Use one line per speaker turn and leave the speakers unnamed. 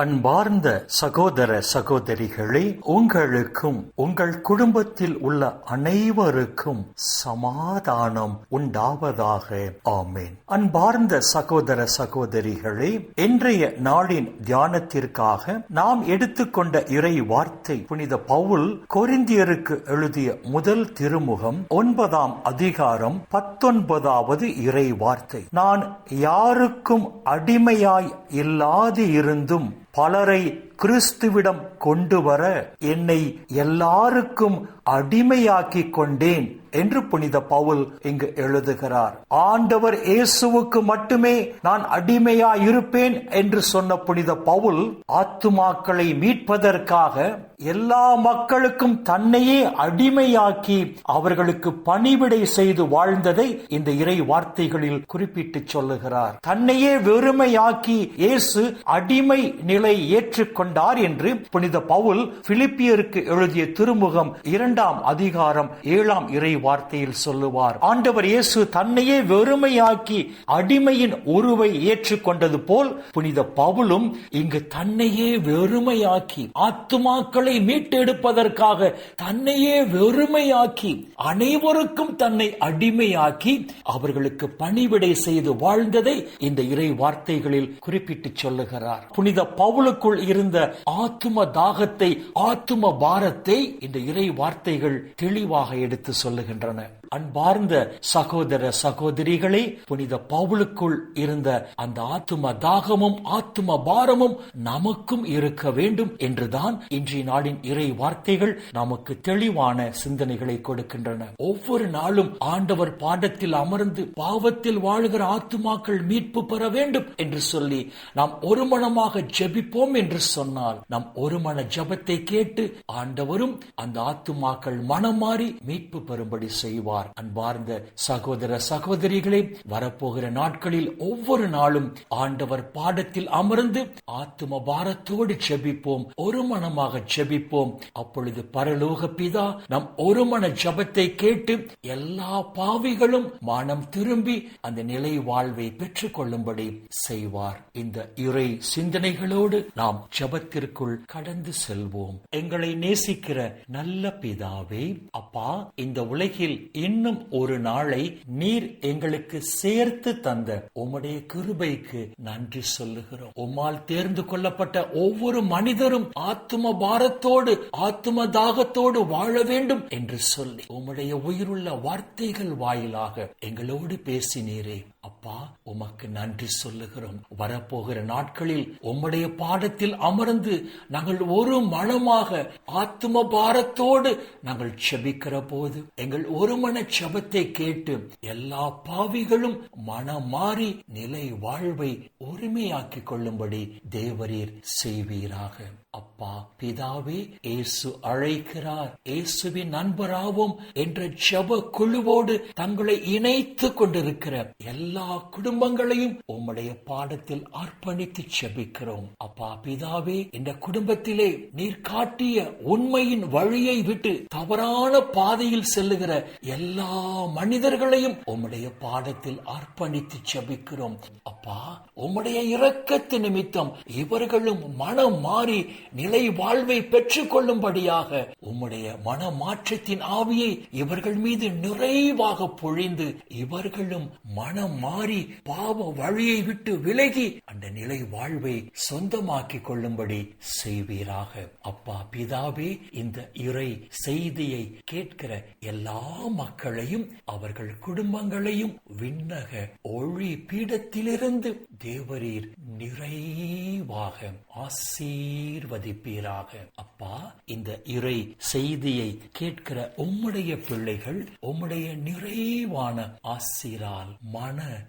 அன்பார்ந்த சகோதர சகோதரிகளே உங்களுக்கும் உங்கள் குடும்பத்தில் உள்ள அனைவருக்கும் சமாதானம் உண்டாவதாக. ஆமேன். அன்பார்ந்த சகோதர சகோதரிகளே இன்றைய நாளின் தியானத்திற்காக நாம் எடுத்துக்கொண்ட இறை வார்த்தை புனித பவுல் கொரிந்தியருக்கு எழுதிய முதல் திருமுகம் ஒன்பதாம் அதிகாரம் பத்தொன்பதாவது இறை வார்த்தை. நான் யாருக்கும் அடிமையாய் இல்லாது இருந்தும் பலரை கிறிஸ்துவிடம் கொண்டு வர என்னை எல்லாருக்கும் அடிமையாக்கிக் கொண்டேன். என்று புனித பவுல் இங்கு எழுதுகிறார். ஆண்டவர் இயேசுவுக்கு மட்டுமே நான் அடிமையா இருப்பேன் என்று சொன்ன புனித பவுல் ஆத்துமாக்களை மீட்பதற்காக எல்லா மக்களுக்கும் தன்னையே அடிமையாக்கி அவர்களுக்கு பணிவிடை செய்து வாழ்ந்ததை இந்த இறை வார்த்தைகளில் குறிப்பிட்டு சொல்லுகிறார். தன்னையே வெறுமையாக்கி இயேசு அடிமை நிலை ஏற்றுக்கொண்டார் என்று புனித பவுல் பிலிப்பியருக்கு எழுதிய திருமுகம் இரண்டாம் அதிகாரம் ஏழாம் இறை வார்த்தையில் சொல்லுவார். ஆண்டவர் இயேசு தன்னையே வெறுமையாக்கி அடிமையின் உருவை ஏற்றுக்கொண்டது போல் புனித பவுலும் இங்கு தன்னையே வெறுமையாக்கி ஆத்துமாக்களை மீட்டெடுப்பதற்காக தன்னையே வெறுமையாக்கி அனைவருக்கும் தன்னை அடிமையாக்கி அவர்களுக்கு பணிவிடை செய்து வாழ்ந்ததை இந்த இறை வார்த்தைகளில் குறிப்பிட்டு சொல்லுகிறார். புனித பவுலுக்குள் இருந்த ஆத்தும தாகத்தை ஆத்தும பாரத்தை இந்த இறை வார்த்தைகள் தெளிவாக எடுத்து வருகின்றன. அன்பார்ந்த சகோதர சகோதரிகளே புனித பவுலுக்குள் இருந்த அந்த ஆத்தும தாகமும் ஆத்தும பாரமும் நமக்கும் இருக்க வேண்டும் என்றுதான் இன்றைய நாளின் இறை வார்த்தைகள் நமக்கு தெளிவான சிந்தனைகளை கொடுக்கின்றன. ஒவ்வொரு நாளும் ஆண்டவர் பாடத்தில் அமர்ந்து பாவத்தில் வாழ்கிற ஆத்துமாக்கள் மீட்பு பெற வேண்டும் என்று சொல்லி நாம் ஒரு மனமாக ஜெபிப்போம் என்று சொன்னால் நாம் ஒரு மன ஜபத்தை கேட்டு ஆண்டவரும் அந்த ஆத்துமாக்கள் மனம் மாறி மீட்பு பெறும்படி செய்வார். அன்பார்ந்த சகோதர சகோதரிகளே வரப்போகிற நாட்களில் ஒவ்வொரு நாளும் ஆண்டவர் பாடத்தில் அமர்ந்து ஆத்தும பாரத்தோடு செபிப்போம் ஒரு மனமாக செபிப்போம் அப்பொழுது பரலோக பிதா நம் ஒரு மன ஜபத்தை கேட்டு எல்லா பாவிகளும் மானம் திரும்பி அந்த நிலை வாழ்வை பெற்றுக் கொள்ளும்படி செய்வார். இந்த இறை சிந்தனைகளோடு நாம் ஜபத்திற்குள் கடந்து செல்வோம். எங்களை நேசிக்கிற நல்ல பிதாவே அப்பா இந்த உலகில் இன்னும் ஒரு நாளை நீர் எங்களுக்கு சேர்த்து தந்த உம்முடைய கிருபைக்கு நன்றி சொல்லுகிறோம். உம்மால் தேர்ந்து கொள்ளப்பட்ட ஒவ்வொரு மனிதரும் ஆத்ம பாரத்தோடு ஆத்ம தாகத்தோடு வாழ வேண்டும் என்று சொல்லி உம்முடைய உயிருள்ள வார்த்தைகள் வாயிலாக எங்களோடு பேசினீரே. அப்பா உமக்கு நன்றி சொல்லுகிறோம். வரப்போகிற நாட்களில் உம்முடைய பாடத்தில் அமர்ந்து நாங்கள் ஒரு மனமாக ஆத்ம பாரத்தோடு நாங்கள் செபிக்கிற போது எங்கள் ஒரு மன செபத்தை கேட்டு எல்லா பாவிகளும் மனம் மாறி நிலை வாழ்வை ஒருமையாக்கிக் கொள்ளும்படி தேவரீர் செய்வீராக. அப்பா பிதாவே இயேசு அழைக்கிறார். இயேசுவின் நண்பராவோம் என்ற செப குழுவோடு தங்களை இணைத்துக் கொண்டிருக்கிற எல்லா குடும்பங்களையும் உம்முடைய பாடத்தில் அர்ப்பணித்து செபிக்கிறோம். அப்பா பிதாவே இந்த குடும்பத்திலே நீர் காட்டிய உண்மையின் வழியை விட்டு தவறான பாதையில் செல்லுகிற எல்லா மனிதர்களையும் உம்முடைய பாடத்தில் அர்ப்பணித்து செபிக்கிறோம். அப்பா உம்முடைய இரக்கத்து நிமித்தம் இவர்களும் மனம் மாறி நிலை வாழ்வை பெற்றுக் கொள்ளும்படியாக உம்முடைய மன மாற்றத்தின் ஆவியை இவர்கள் மீது நிறைவாக பொழிந்து இவர்களும் மனம் மாறி பாவ வழியை விட்டு விலகி அந்த நிலை வாழ்வை சொந்தமாக்கிக் கொள்ளும்படி செய்வீராக. அப்பா பிதாவே இந்த இறை செய்தியை கேட்கிற எல்லா மக்களையும் அவர்கள் குடும்பங்களையும் விண்ணக ஒளி பீடத்திலிருந்து தேவரீர் நிறைவாக ஆசீர்வதிப்பீராக. அப்பா இந்த இறை செய்தியை கேட்கிற உம்முடைய பிள்ளைகள் உம்முடைய நிறைவான ஆசிரால் மன